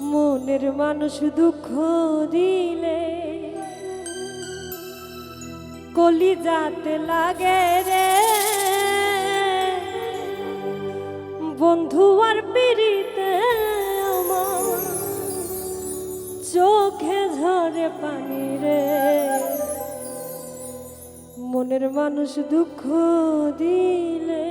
মনের মানুষ দুঃখ দিলে কলি যাতে লাগে রে। বন্ধু আর পিড়িতে চোখে ঝরে পানি রে। মনের মানুষ দুঃখ দিলে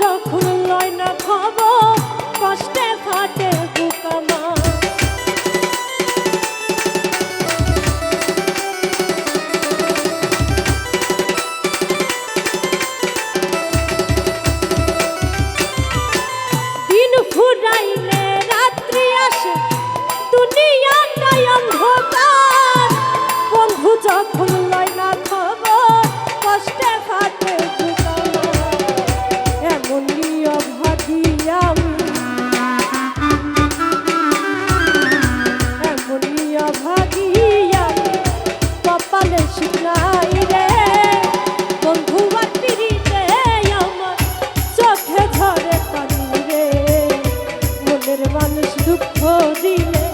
যখন মানুষ দুঃখ দিলে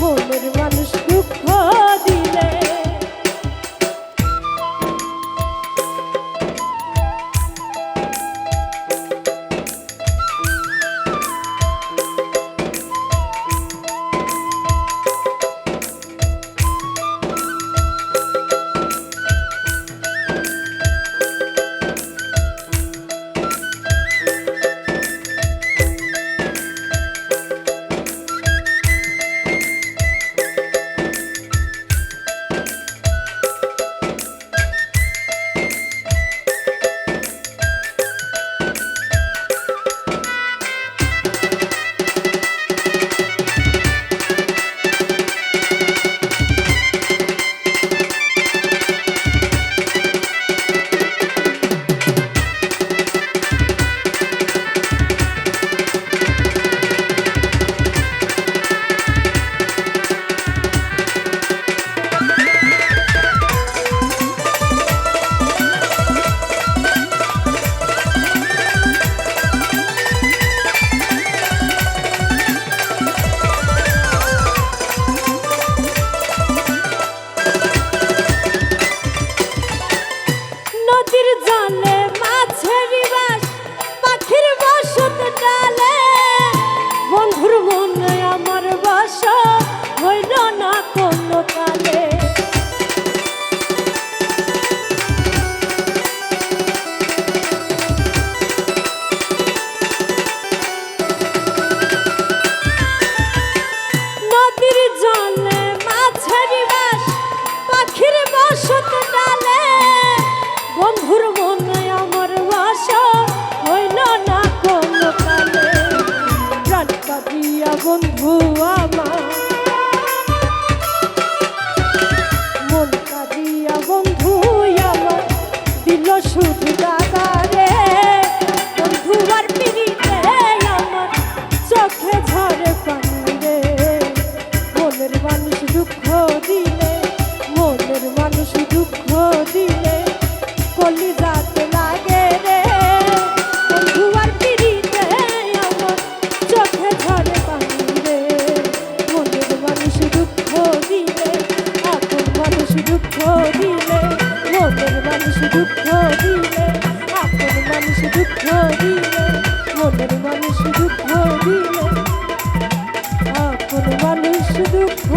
মনের মানুষ দুঃখ দিলে। বন্ধু আমার দিল শুধু টাকা রে। বন্ধু, আর পিড়িতে আমার চোখে ঝরে পানি রে। মনের মানুষ দুঃখ দিলে, মনের মানুষ দুঃখ দিলে মানুষ দুঃখ দিলে আপন মানুষ দুঃখ দিলে মনের মানুষ দুঃখ দিলে আপন মানুষ দুঃখ